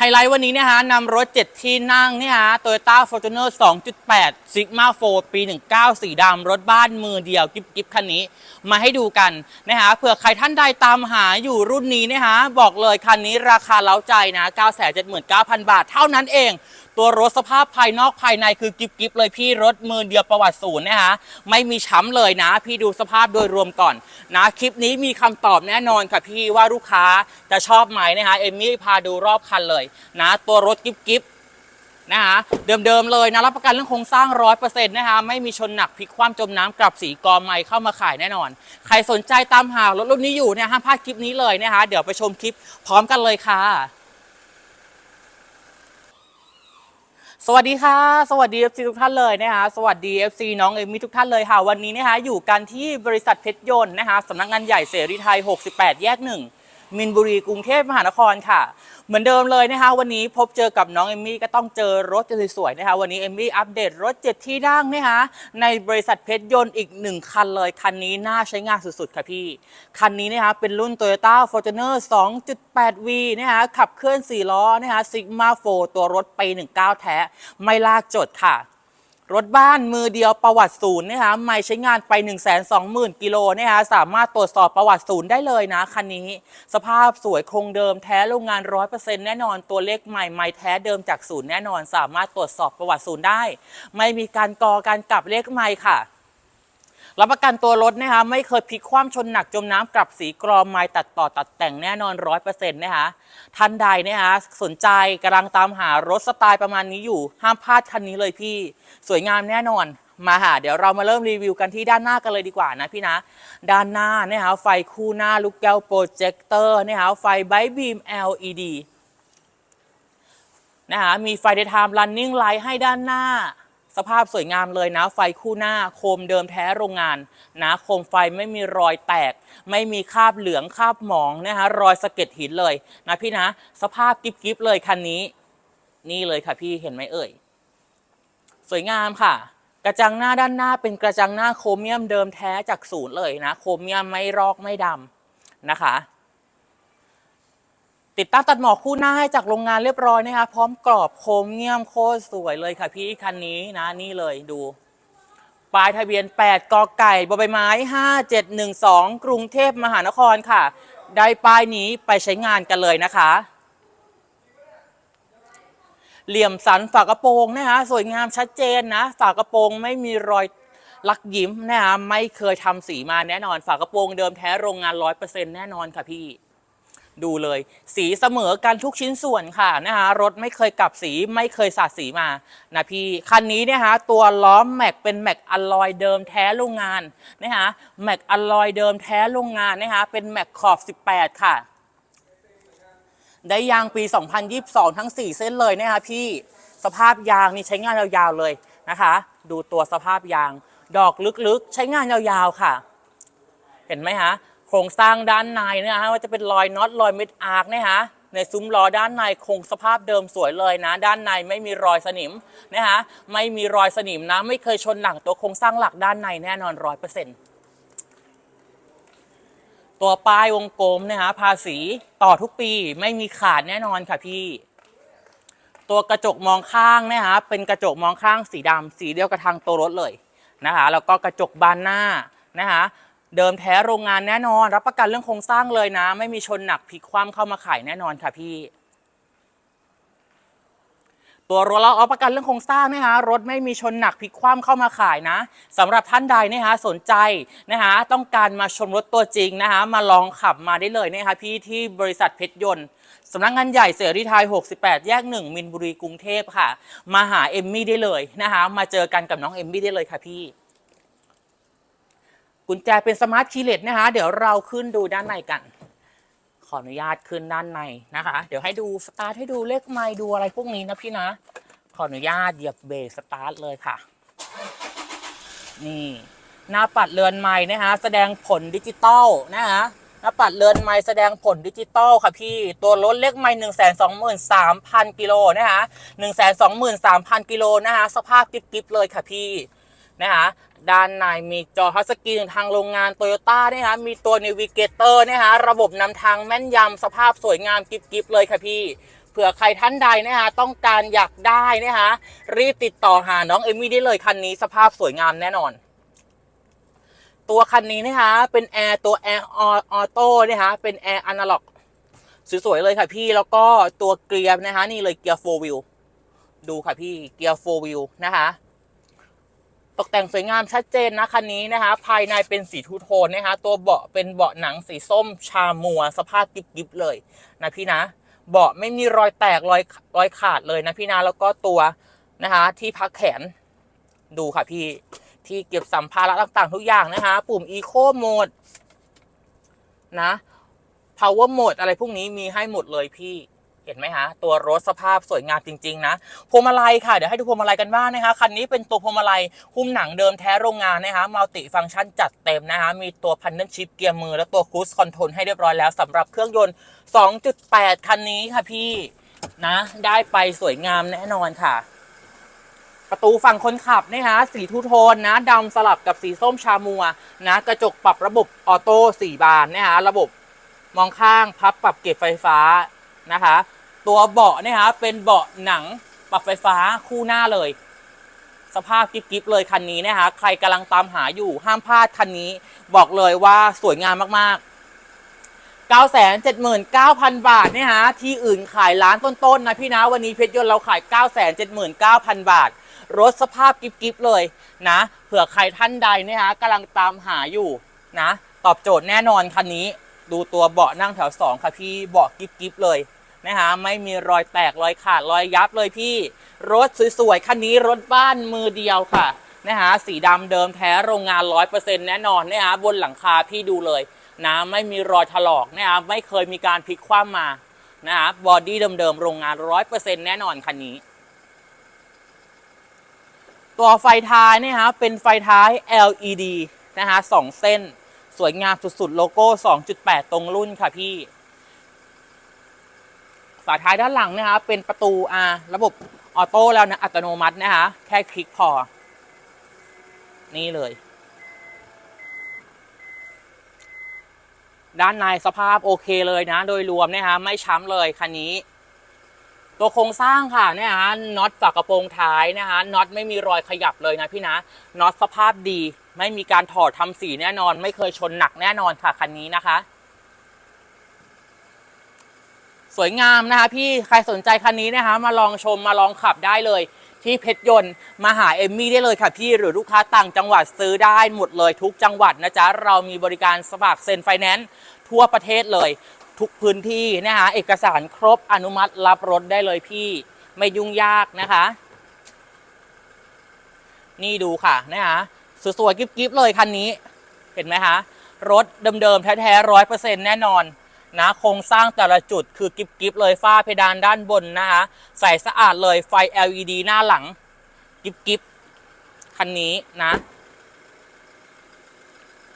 ไฮไลท์วันนี้เนี่ยฮะนำรถ 7 ที่นั่งเนี่ยฮะ Toyota Fortuner 2.8 Sigma 4 ปี 19 สีดำรถบ้านมือเดียวกิ๊บกิ๊บคันนี้ มาให้ดูกันนะฮะเผื่อใครท่านใดตามหาอยู่รุ่นนี้นะฮะ บอกเลยคันนี้ราคาเล้าใจนะ 979,000 บาทเท่านั้นเอง ตัวรถสภาพภายนอกภายในคือกิบกิบเลยพี่รถมือเดียวประวัติศูนย์นะฮะไม่มีช้ำเลยนะ พี่ดูสภาพโดยรวมก่อนนะคลิปนี้มีคำตอบแน่นอนค่ะพี่ว่าลูกค้าจะชอบไหมนะคะเอมมี่พาดูรอบคันเลยนะตัวรถกิบกิบนะคะเดิมๆเลยนะรับประกันเรื่องโครงสร้างร้อยเปอร์เซ็นต์นะคะไม่มีชนหนักพลิกคว่ำจมน้ำกลับสีกอไม้เข้ามาขายแน่นอน ใครสนใจตามหารถรุ่นนี้อยู่เนี่ยห้ามพลาดคลิปนี้เลยนะคะเดี๋ยวไปชมคลิปพร้อมกันเลยค่ะ สวัสดีค่ะ สวัสดี FC ทุกท่านเลยนะคะสวัสดี FC น้องเอมมี่ทุกท่านเลยค่ะ วันนี้นะคะอยู่กันที่บริษัทเพชรยนต์นะคะสำนักงานใหญ่เสรีไทย 68 แยกหนึ่ง มินบุรีกรุงเทพมหานครค่ะ เหมือนเดิมเลยนะคะ วันนี้พบเจอกับน้องเอมมี่ก็ต้องเจอรถสวยๆนะคะ วันนี้เอมมี่อัปเดตรถ 7 ที่นั่งนะคะในบริษัทเพชรยนต์อีกหนึ่งคันเลย คันนี้น่าใช้งานสุดๆ ค่ะพี่ คันนี้นะคะเป็นรุ่น Toyota Fortuner 2.8V นะคะขับเคลื่อน 4 ล้อนะคะ Sigma 4 ตัวรถปี 19 แท้ ไม่ลากจดค่ะ รถบ้านมือเดียวประวัติศูนย์นะคะไม่ใช้งานไป 1 2 0 0 0 0 กิโลนะคะสามารถตรวจสอบประวัติศูนย์ได้เลยนะคันนี้ สภาพสวยคงเดิมแท้โรงงาน 100%แน่นอนตัวเลขใหม่ใหม่แท้เดิมจากศูนย์แน่นอน สามารถตรวจสอบประวัติศูนย์ได้ ไม่มีการกอการกลับเลขใหม่ค่ะ รับประกันตัวรถนะคะไม่เคยพลิกคว่ำชนหนักจมน้ำกลับสีกรอมไม้ตัดต่อตัดแต่งแน่นอนร้อยเปอร์เซ็นต์นะคะท่านใดนะคะสนใจกำลังตามหารถสไตล์ประมาณนี้อยู่ ห้ามพลาดคันนี้เลยพี่สวยงามแน่นอนมาหาเดี๋ยวเรามาเริ่มรีวิวกันที่ด้านหน้ากันเลยดีกว่านะพี่นะ ด้านหน้านะคะไฟคู่หน้าลูกแก้วโปรเจคเตอร์นะคะไฟไบบีม LED นะคะมีไฟเดย์ไทม์รันนิ่งไลท์ให้ด้านหน้า สภาพสวยงามเลยนะ ไฟคู่หน้าโคมเดิมแท้โรงงานนะโคมไฟไม่มีรอยแตก ไม่มีคราบเหลืองคราบหมองนะคะรอยสะเก็ดหินเลยนะพี่นะ สภาพกิบกิบเลยคันนี้ นี่เลยค่ะพี่เห็นไหมเอ่ย สวยงามค่ะกระจังหน้าด้านหน้าเป็นกระจังหน้าโครเมียมเดิมแท้จากศูนย์เลยนะ โครเมียมไม่รอกไม่ดำนะคะ ติดตั้งตัดหมอกคู่หน้าให้จากโรงงานเรียบร้อยนะคะ พร้อมกรอบโครเมียมโคตรสวยเลยค่ะพี่คันนี้นะนี่เลยดูปลายทะเบียน 8กอไก่บใบไม้ 5712 กรุงเทพมหานครค่ะ ได้ป้ายนี้ไปใช้งานกันเลยนะคะ เหลี่ยมสันฝากระโปรงนะคะสวยงามชัดเจนนะ ฝากระโปรงไม่มีรอยลักยิ้มนะคะไม่เคยทำสีมาแน่นอน ฝากระโปรงเดิมแท้โรงงาน 100%แน่นอนค่ะพี่ ดูเลย สีเสมอกันทุกชิ้นส่วนค่ะนะคะรถไม่เคยกลับสีไม่เคยสาดสีมานะพี่คันนี้เนะคะตัวล้อมแม็กเป็นแม็กอลลอยเดิมแท้โรงงานนะคะแม็กอลลอยเดิมแท้โรงงานนะคะเป็นแม็กขอบ 18 ค่ะ ได้ยางปี 2022 ทั้ง 4 เส้นเลยนะคะพี่สภาพยางนี่ใช้งานยาวๆเลยนะคะ ดูตัวสภาพยาง ดอกลึกๆ ใช้งานยาวๆค่ะ เห็นไหมฮะ โครงสร้างด้านในเนะฮะว่าจะเป็นรอยน็อตรอยเม็ดอาร์คนะฮะในซุ้มล้อด้านในคงสภาพเดิมสวยเลยนะ ด้านในไม่มีรอยสนิมนะฮะไม่มีรอยสนิมนะ ไม่เคยชนหนังตัวโครงสร้างหลักด้านในแน่นอนร้อยเปอร์เซ็นต์ตัวป้ายวงกลมนะฮะภาษีต่อทุกปีไม่มีขาดแน่นอนค่ะพี่ ตัวกระจกมองข้างนะฮะเป็นกระจกมองข้างสีดำสีเดียวกับทางตัวรถเลยนะคะแล้วก็กระจกบานหน้านะคะ เดิมแท้โรงงานแน่นอน รับประกันเรื่องโครงสร้างเลยนะ ไม่มีชนหนักพลิกคว่ำเข้ามาขายแน่นอนค่ะพี่ ตัวรถเราเอาประกันเรื่องโครงสร้างนะคะรถไม่มีชนหนักพลิกคว่ำเข้ามาขายนะสำหรับท่านใดนะคะสนใจนะคะต้องการมาชมรถตัวจริงนะคะมาลองขับมาได้เลยนะคะพี่ที่บริษัทเพชรยนต์สำนักงานใหญ่เสรีไทย 68 แยก 1 มินบุรีกรุงเทพค่ะ มาหาเอมมี่ได้เลยนะคะมาเจอกันกับน้องเอมมี่ได้เลยค่ะพี่ กุญแจเป็นสมาร์ทคีย์เลสนะคะ เดี๋ยวเราขึ้นดูด้านในกัน ขออนุญาตขึ้นด้านในนะคะ เดี๋ยวให้ดูสตาร์ทให้ดูเลขไมล์ดูอะไรพวกนี้นะพี่นะ ขออนุญาตเหยียบเบรกสตาร์ทเลยค่ะ นี่หน้าปัดเรือนไม้นะคะแสดงผลดิจิตอลนะคะหน้าปัดเรือนไม้แสดงผลดิจิตอลค่ะพี่ ตัวรถเลขไม้หนึ่งแสนสองหมื่นสามพันกิโลนะคะหนึ่งแสนสองหมื่นสามพันกิโลนะคะสภาพกริบๆเลยค่ะพี่ นะคะด้านในมีจอทัชสกรีนทางโรงงานโตโยต้านะคะมีตัว n น v ิเกเตอร์นะคะระบบนำทางแม่นยำสภาพสวยงามกิ๊บๆเลยค่ะพี่พผื่อใครท่านใดนะคะต้องการอยากได้นะคะรีบติดต่อหาน้องเอมมี่ได้เลยคันนี้สภาพสวยงามแน่นอนตัวคันนี้นะคะเป็นแอร์ตัวแอร์ออโต้นะคะเป็นแอร์อนาล็อกสวยๆเลยค่ะพี่แล้วก็ตัวเกียร์นะคะนี่เลยเกียร์โฟวิลดูค่ะพี่เกียร์โฟวิลนะคะ ตกแต่งสวยงามชัดเจนนะคันนี้นะคะ ภายในเป็นสีทูโทนนะคะ ตัวเบาะเป็นเบาะหนังสีส้มชามัว สภาพกิบๆเลยนะพี่นะ เบาะไม่มีรอยแตกรอยรอยขาดเลยนะพี่นะ แล้วก็ตัวนะคะ ที่พักแขนดูค่ะพี่ที่เก็บสัมภาระต่างๆ ทุกอย่างนะคะ ปุ่ม Eco Mode นะ Power Mode อะไรพวกนี้มีให้หมดเลยพี่ เห็นไหมคะตัวรถสภาพสวยงามจริงๆนะพวงมาลัยค่ะเดี๋ยวให้ดูพวงมาลัยกันบ้างนะคะคันนี้เป็นตัวพวงมาลัยหุ้มหนังเดิมแท้โรงงานนะคะมัลติฟังก์ชันจัดเต็มนะคะมีตัวพันเน l ชิปเกียร์มือ และตัวค u ู e คอนโทรลให้เรียบร้อยแล้วสำหรับเครื่องยนต์ 2.8 คันนี้ค่ะพี่นะ ได้ไปสวยงามแน่นอนค่ะ ประตูฝั่งคนขับนะคะสีทูโทนนะดำสลับกับสีส้มชามัวนะ กระจกปรับระบบออโต้สี่บานนะคะระบบมองข้างพับปรับเก็บไฟฟ้านะคะ ตัวเบาะเนี่ยฮะเป็นเบาะหนังปรับไฟฟ้าคู่หน้าเลย สภาพกิ๊บๆเลยคันนี้นะคะใครกำลังตามหาอยู่ห้ามพลาดคันนี้ บอกเลยว่าสวยงามมากๆ 979,000 บาทเนี่ยฮะที่อื่นขายล้านต้นๆนะพี่นะวันนี้เพชรยนต์เราขาย 979,000 บาท รถสภาพกิ๊บๆเลยนะเผื่อใครท่านใดเนี่ยฮะกำลังตามหาอยู่นะตอบโจทย์แน่นอนคันนี้ ดูตัวเบาะนั่งแถวสองค่ะพี่เบาะกิ๊บๆเลย นะคะไม่มีรอยแตกรอยขาดรอยยับเลยพี่ รถสวยๆคันนี้รถบ้านมือเดียวค่ะนะคะสีดำเดิมแท้โรงงาน 100%แน่นอนนะคะบนหลังคาพี่ดูเลยนะไม่มีรอยถลอกนะคะไม่เคยมีการพลิกคว่ำมานะคะบอดี้เดิมๆโรงงาน 100%แน่นอนคันนี้ ตัวไฟท้ายเนี่ยฮะเป็นไฟท้าย LED นะคะสองเส้น สวยงามสุดๆ โลโก้ 2.8 ตรงรุ่นค่ะพี่ ฝาท้ายด้านหลังนะคะเป็นประตูอาระบบออโต้แล้วนะอัตโนมัตินะคะแค่คลิกพอ นี่เลย ด้านในสภาพโอเคเลยนะ โดยรวมนะคะไม่ช้ำเลยคันนี้ ตัวโครงสร้างค่ะเนี่ยฮะน็อตฝากระโปรงท้ายนะคะน็อตไม่มีรอยขยับเลยนะพี่นะน็อตสภาพดี ไม่มีการถอดทำสีแน่นอน ไม่เคยชนหนักแน่นอนค่ะคันนี้นะคะ สวยงามนะคะพี่ใครสนใจคันนี้นะคะ มาลองชมมาลองขับได้เลย ที่เพชรยนต์มาหาเอมมี่ได้เลยค่ะพี่หรือลูกค้าต่างจังหวัดซื้อได้หมดเลยทุกจังหวัดนะจ๊ะเรามีบริการสมัครเซ็นไฟแนนซ์ทั่วประเทศเลย ทุกพื้นที่นะคะเอกสารครบอนุมัติรับรถได้เลยพี่ไม่ยุ่งยากนะคะ นี่ดูค่ะนะคะสวยๆกิ๊บๆเลยคันนี้ เห็นไหมคะรถเดิมๆแท้ๆร้อยเปอร์เซ็นต์แน่นอน นะโครงสร้างแต่ละจุดคือกิบกิบเลยฝ้าเพดานด้านบนนะคะใส่สะอาดเลยไฟ LED หน้าหลัง กิบกิบคันนี้นะ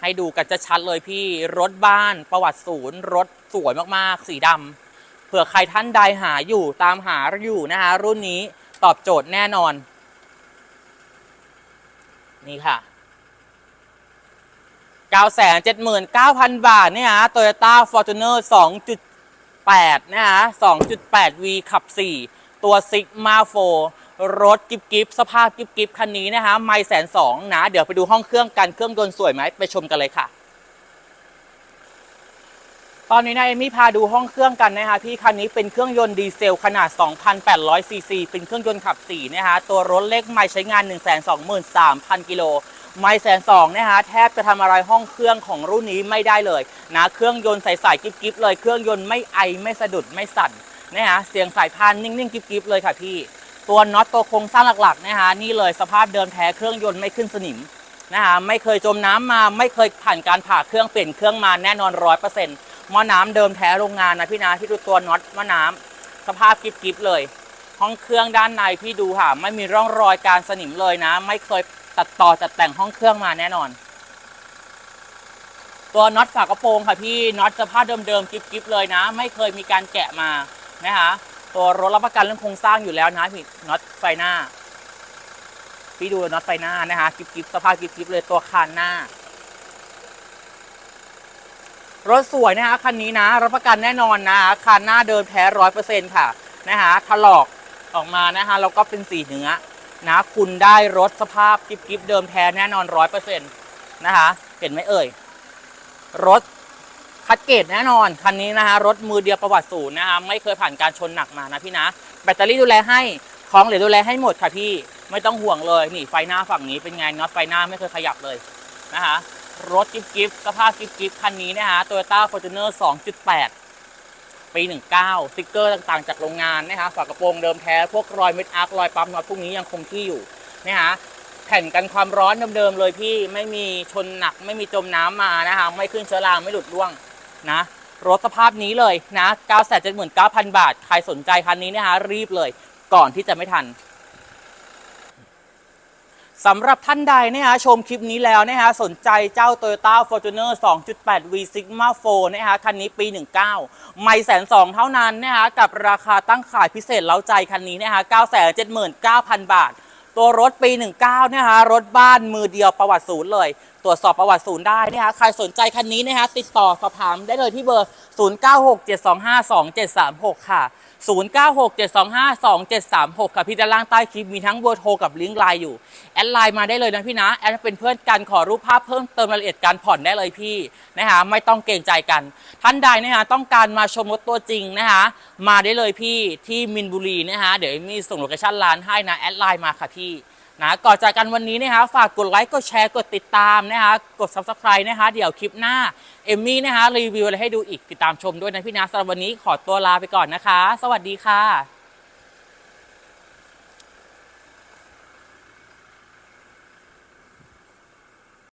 ให้ดูกันจะชัดเลยพี่รถบ้านประวัติศูนย์ รถสวยมากๆ สีดำเผื่อใครท่านใดหาอยู่ตามหาอยู่นะคะรุ่นนี้ตอบโจทย์แน่นอน นี่ค่ะ 979,000 บาทเนี่ยฮะ Toyota Fortuner 2.8 นะฮะ 2.8V ขับ 4 ตัว Sigma 4 รถกิบกิบสภาพกิบกิบคันนี้นะฮะ ไม่แสนสองนะ เดี๋ยวไปดูห้องเครื่องกัน เครื่องยนต์สวยไหม ไปชมกันเลยค่ะ ตอนนี้นายเอมี่พาดูห้องเครื่องกันนะคะพี่คันนี้เป็นเครื่องยนต์ดีเซลขนาด 2,800ซีซี เป็นเครื่องยนต์ขับ 4 นะคะตัวรถเล็กไม่ใช้งาน 123,000 กิโล ไม่แสนสองนะคะแทบจะทำอะไรห้องเครื่องของรุ่นนี้ไม่ได้เลยนะเครื่องยนต์ใสๆกิ๊บๆเลยเครื่องยนต์ไม่ไอไม่สะดุดไม่สั่นนะคะเสียงสายพานนิ่งๆกิ๊บๆเลยค่ะพี่ ตัวน็อตตัวโครงสร้างหลักๆนะคะนี่เลยสภาพเดิมแท้เครื่องยนต์ไม่ขึ้นสนิมนะคะไม่เคยจมน้ำมาไม่เคยผ่านการผ่าเครื่องเปลี่ยนเครื่องมาแน่นอนร้อยเปอร์เซ็นต์หม้อน้ำเดิมแท้โรงงานนะพี่นะที่ดูตัวน็อตหม้อน้ำสภาพกิ๊บๆเลยห้องเครื่องด้านในพี่ดูค่ะไม่มีร่องรอยการสนิมเลยนะ ไม่เคย ตัดต่อจัดแต่งห้องเครื่องมาแน่นอน ตัวน็อตฝากระโปรงค่ะพี่น็อตสภาพเดิมๆกิ๊บๆเลยนะ ไม่เคยมีการแกะมานะคะตัวรถรับประกันเรื่องโครงสร้างอยู่แล้วนะพี่น็อตไฟหน้า พี่ดูน็อตไฟหน้านะคะกิ๊บๆสภาพกิ๊บๆเลยตัวคานหน้ารถสวยนะคะคันนี้นะ รับประกันแน่นอนนะคานหน้าเดิมแท้ร้อยเปอร์เซ็นต์ค่ะนะคะถลอกออกมานะคะแล้วก็เป็นสีเนื้อ นะ คุณได้รถสภาพกิฟกิฟเดิมแท้แน่นอนร้อยเปอร์เซ็นต์นะคะ เห็นไหมเอ่ย รถคัดเกรดแน่นอน คันนี้นะคะรถมือเดียวประวัติศูนย์นะคะไม่เคยผ่านการชนหนักมานะพี่นะ แบตเตอรี่ดูแลให้ของเหลือดูแลให้หมดค่ะพี่ไม่ต้องห่วงเลยนี่ไฟหน้าฝั่งนี้เป็นไงน็อตไฟหน้าไม่เคยขยับเลยนะคะรถกิฟกิฟสภาพกิฟกิฟคันนี้นะคะโตโยต้าฟอร์จูเนอร์2.8ปี ปี 19สติกเกอร์ต่างๆ จากโรงงานนะคะฝากระโปรงเดิมแท้พวกรอยเม็ดอาร์ครอยปั๊มน็อตพวกนี้ยังคงที่อยู่นะคะแผ่นกันความร้อนเดิมๆเลยพี่ไม่มีชนหนักไม่มีจมน้ำมานะคะไม่ขึ้นเชื้อราไม่หลุดร่วงนะรถสภาพนี้เลยนะ 979,000 บาท ใครสนใจคันนี้นะคะรีบเลย ก่อนที่จะไม่ทัน สำหรับท่านใดนะฮะชมคลิปนี้แล้วนะฮะสนใจเจ้า Toyota Fortuner 2.8 V Sigma 4นะฮะคันนี้ปี 19 ไม่แสนสองเท่านั้นนะฮะกับราคาตั้งขายพิเศษเล้าใจคันนี้นะฮะ979,000 บาท ตัวรถปี 19นะฮะรถบ้านมือเดียวประวัติศูนย์เลย ตรวจสอบประวัติศูนย์ได้นะคะใครสนใจคันนี้นะคะติดต่อสอบถามได้เลยที่เบอร์ 0967252736 ค่ะ 0967252736 ค่ะพี่ด้านล่างใต้คลิปมีทั้งเบอร์โทรกับลิงก์ไลน์อยู่ แอดไลน์มาได้เลยนะพี่นะ แอดเป็นเพื่อนกันขอรูปภาพเพิ่มเติมรายละเอียดการผ่อนได้เลยพี่นะคะไม่ต้องเกรงใจกัน ท่านใดนะคะต้องการมาชมรถตัวจริงนะคะมาได้เลยพี่ที่มินบุรีนะคะเดี๋ยวมีส่งโลเคชั่นร้านให้นะแอดไลน์มาค่ะพี่ นะก่อนจากกันวันนี้นะคะฝากกดไลค์กดแชร์กดติดตามนะคะกด subscribe นะคะเดี๋ยวคลิปหน้า เอมมี่นะคะรีวิวอะไรให้ดูอีกติดตามชมด้วยนะพี่นะสำหรับวันนี้ขอตัวลาไปก่อนนะคะ สวัสดีค่ะ